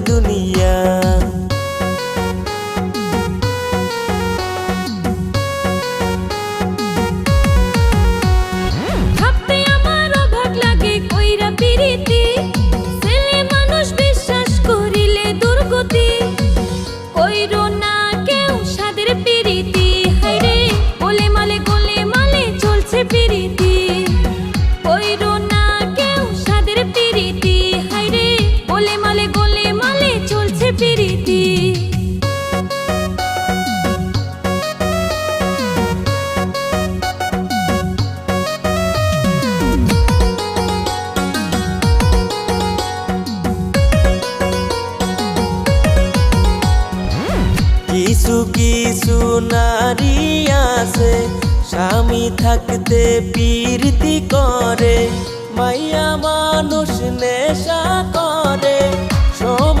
দুনিয়া। কিছু কিছু নারী আছে। স্বামী থাকতে পীরতি করে। মাইয়া মানুষ নেশা করে।